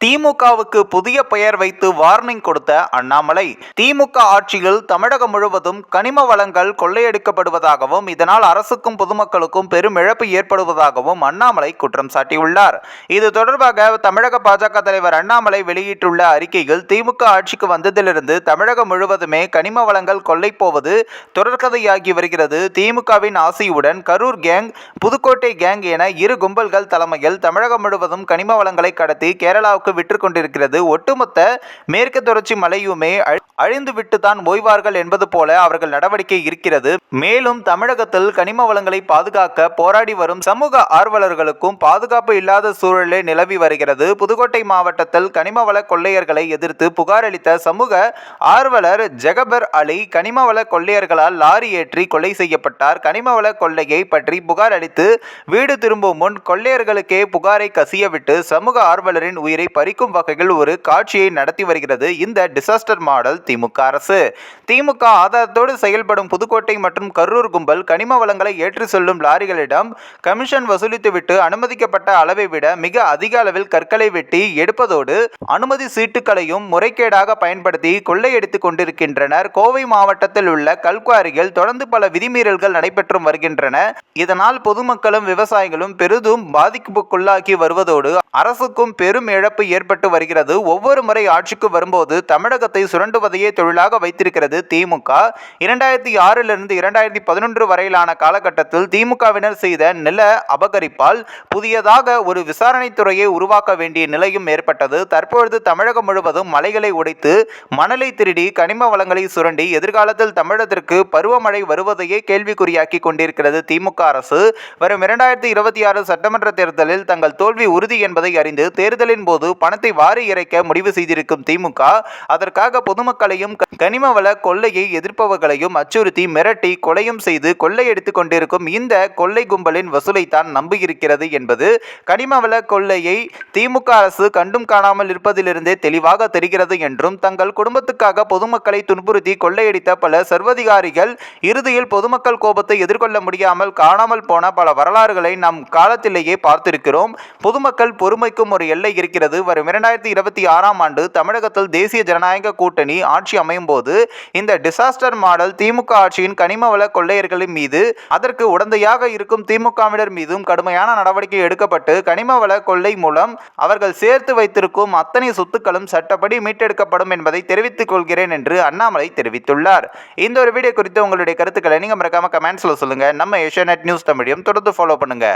திமுகவுக்கு புதிய பெயர் வைத்து வார்னிங் கொடுத்த அண்ணாமலை திமுக ஆட்சியில் தமிழகம் முழுவதும் கனிம வளங்கள் கொள்ளையடிக்கப்படுவதாகவும் இதனால் அரசுக்கும் பொதுமக்களுக்கும் பெரும் இழப்பு ஏற்படுவதாகவும் அண்ணாமலை குற்றம் சாட்டியுள்ளார். இது தொடர்பாக தமிழக பாஜக தலைவர் அண்ணாமலை வெளியிட்டுள்ள அறிக்கையில் திமுக ஆட்சிக்கு வந்ததிலிருந்து தமிழகம் முழுவதுமே கனிம வளங்கள் கொள்ளை போவது தொடர்கதையாகி வருகிறது. திமுகவின் ஆசையுடன் கரூர் கேங் புதுக்கோட்டை கேங் என இரு கும்பல்கள் தலைமையில் தமிழகம் முழுவதும் கனிம வளங்களை கடத்தி கேரளாவுக்கு விற்று கொண்டிருக்கிறது. ஒட்டுமொத்த மேற்கு தொடர்ச்சி மலையுமே அழிந்துவிட்டு தான் ஓய்வார்கள் என்பது போல அவர்கள் நடவடிக்கை இருக்கிறது. மேலும் தமிழகத்தில் கனிம வளங்களை பாதுகாக்க போராடி வரும் சமூக ஆர்வலர்களுக்கும் பாதுகாப்பு இல்லாத சூழலே நிலவி வருகிறது. புதுக்கோட்டை மாவட்டத்தில் கனிம வள கொள்ளையர்களை எதிர்த்து புகார் அளித்த சமூக ஆர்வலர் ஜெகபர் அலி கனிம வள கொள்ளையர்களால் லாரி ஏற்றி கொலை செய்யப்பட்டார். கனிம வள கொள்ளையை பற்றி புகார் அளித்து வீடு திரும்பும் முன் கொள்ளையர்களுக்கே புகாரை கசியவிட்டு சமூக ஆர்வலரின் உயிரை பறிக்கும் வகையில் ஒரு காட்சியை நடத்தி வருகிறது. இந்த டிசாஸ்டர் மாடல் திமுக அரசு. திமுக ஆதாரத்தோடு செயல்படும் புதுக்கோட்டை மற்றும் கரூர் கும்பல் கனிம வளங்களை ஏற்றி செல்லும் லாரிகளிடம் கமிஷன் வசூலித்துவிட்டு அனுமதிக்கப்பட்ட அளவை விட மிக அதிக அளவில் கற்களை வெட்டி எடுப்பதோடு அனுமதி சீட்டுகளையும் முறைகேடாக பயன்படுத்தி கொள்ளையடித்துக் கொண்டிருக்கின்றனர். கோவை மாவட்டத்தில் உள்ள கல்குவாரியில் தொடர்ந்து பல விதிமீறல்கள் நடைபெற்று வருகின்றன. இதனால் பொதுமக்களும் விவசாயிகளும் பெரிதும் பாதிப்புக்குள்ளாகி வருவதோடு அரசுக்கும் பெரும் இழப்பு ஏற்பட்டு வருகிறது. ஒவ்வொரு முறை ஆட்சிக்கு வரும்போது தமிழகத்தை சுரண்டுவதையே தொழிலாக வைத்திருக்கிறது திமுக. இரண்டாயிரத்தி ஆறிலிருந்து இரண்டாயிரத்தி பதினொன்று வரையிலான காலகட்டத்தில் திமுகவினர் செய்த நில அபகரிப்பால் புதியதாக ஒரு விசாரணை துறையை உருவாக்க வேண்டிய நிலையும் ஏற்பட்டது. தற்பொழுது தமிழகம் முழுவதும் மலைகளை உடைத்து மணலை திருடி கனிம வளங்களை சுரண்டி எதிர்காலத்தில் தமிழகத்திற்கு பருவமழை வருவதையே கேள்விக்குறியாக்கி கொண்டிருக்கிறது திமுக அரசு. வரும் இரண்டாயிரத்தி இருபத்தி ஆறு சட்டமன்ற தேர்தலில் தங்கள் தோல்வி உறுதி என்பதை அறிந்து தேர்தலின் போது பணத்தை வாரி இறைக்க முடிவு செய்திருக்கும் திமுக அதற்காக பொதுமக்களையும் கனிம வள கொள்ளையை எதிர்ப்பவர்களையும் அச்சுறுத்தி மிரட்டி கொலையும் செய்து கொள்ளையடித்துக் கொண்டிருக்கும் இந்த கொள்ளை கும்பலின் வசூலைத்தான் நம்பியிருக்கிறது என்பது கனிம வள கொள்ளையை திமுக அரசு கண்டும் காணாமல் இருப்பதிலிருந்தே தெளிவாக தெரிகிறது என்றும் தங்கள் குடும்பத்துக்காக பொதுமக்களை துன்புறுத்தி கொள்ளையடித்த பல சர்வதிகாரிகள் இறுதியில் பொதுமக்கள் கோபத்தை எதிர்கொள்ள முடியாமல் காணாமல் போன பல வரலாறுகளை நம் காலத்திலேயே பார்த்திருக்கிறோம். பொதுமக்கள் பொறுமைக்கும் ஒரு எல்லை இருக்கிறது. வரும் இரண்டாயிரத்தி இருபத்தி ஆறாம் ஆண்டு தமிழகத்தில் தேசிய ஜனநாயக கூட்டணி ஆட்சி அமையும் போது இந்த டிசாஸ்டர் மாடல் திமுக ஆட்சியின் கனிம வள கொள்ளையர்களின் மீது அதற்கு உடந்தையாக இருக்கும் திமுகவினர் மீதும் கடுமையான நடவடிக்கை எடுக்கப்பட்டு கனிம வள கொள்ளை மூலம் அவர்கள் சேர்த்து வைத்திருக்கும் அத்தனை சொத்துக்களும் சட்டப்படி மீட்டெடுக்கப்படும் என்பதை தெரிவித்துக் கொள்கிறேன் என்று அண்ணாமலை தெரிவித்துள்ளார். இந்த ஒரு வீடியோ குறித்து உங்களுடைய கருத்துக்களை நீங்க மறக்காம கமெண்ட்ஸ்ல சொல்லுங்க. நம்ம ஏஷியா நியூஸ் தமிழையும் தொடர்ந்து ஃபாலோ பண்ணுங்க.